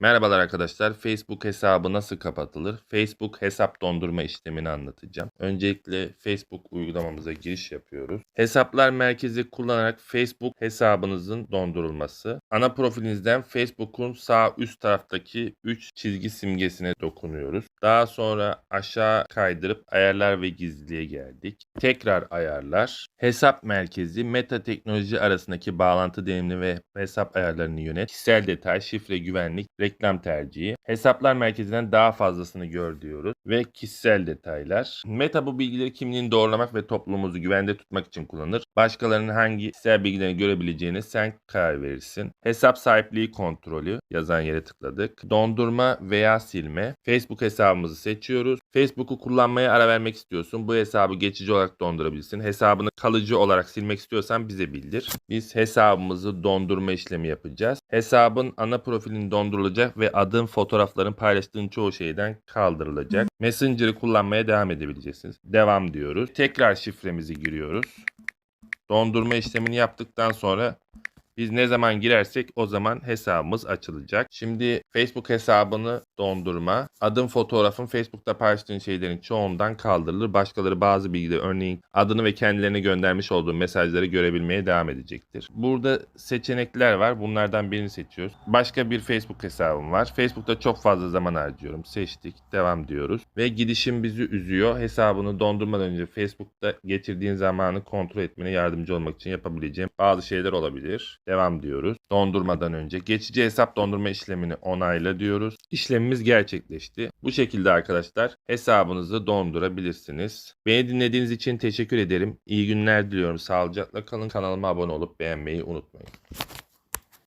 Merhabalar arkadaşlar. Facebook hesabı nasıl kapatılır? Facebook hesap dondurma işlemini anlatacağım. Öncelikle Facebook uygulamamıza giriş yapıyoruz. Hesaplar merkezi kullanarak Facebook hesabınızın dondurulması. Ana profilinizden Facebook'un sağ üst taraftaki 3 çizgi simgesine dokunuyoruz. Daha sonra aşağı kaydırıp ayarlar ve gizliliğe geldik. Tekrar ayarlar. Hesap merkezi meta teknoloji arasındaki bağlantı deneyimini ve hesap ayarlarını yönet. Kişisel detay, şifre, güvenlik, reklam tercihi. Hesaplar merkezinden daha fazlasını gör diyoruz. Ve kişisel detaylar. Meta bu bilgileri kimliğini doğrulamak ve toplumumuzu güvende tutmak için kullanır. Başkalarının hangi kişisel bilgilerini görebileceğini sen karar verirsin. Hesap sahipliği kontrolü yazan yere tıkladık. Dondurma veya silme. Facebook hesabımızı seçiyoruz. Facebook'u kullanmaya ara vermek istiyorsun. Bu hesabı geçici olarak dondurabilirsin. Hesabını kalıcı olarak silmek istiyorsan bize bildir. Biz hesabımızı dondurma işlemi yapacağız. Hesabın ana profilin dondurulacak ve adın, fotoğrafların paylaştığın çoğu şeyden kaldırılacak. Messenger'ı kullanmaya devam edebileceksiniz. Devam diyoruz. Tekrar şifremizi giriyoruz. Dondurma işlemini yaptıktan sonra biz ne zaman girersek o zaman hesabımız açılacak. Şimdi Facebook hesabını dondurma. Adın fotoğrafın Facebook'ta paylaştığın şeylerin çoğundan kaldırılır. Başkaları bazı bilgileri örneğin adını ve kendilerine göndermiş olduğu mesajları görebilmeye devam edecektir. Burada seçenekler var. Bunlardan birini seçiyoruz. Başka bir Facebook hesabım var. Facebook'ta çok fazla zaman harcıyorum. Seçtik. Devam diyoruz. Ve gidişim bizi üzüyor. Hesabını dondurmadan önce Facebook'ta geçirdiğin zamanı kontrol etmene yardımcı olmak için yapabileceğim bazı şeyler olabilir. Devam diyoruz. Dondurmadan önce geçici hesap dondurma işlemini onayla diyoruz. İşlemimiz gerçekleşti. Bu şekilde arkadaşlar hesabınızı dondurabilirsiniz. Beni dinlediğiniz için teşekkür ederim. İyi günler diliyorum. Sağlıcakla kalın. Kanalıma abone olup beğenmeyi unutmayın.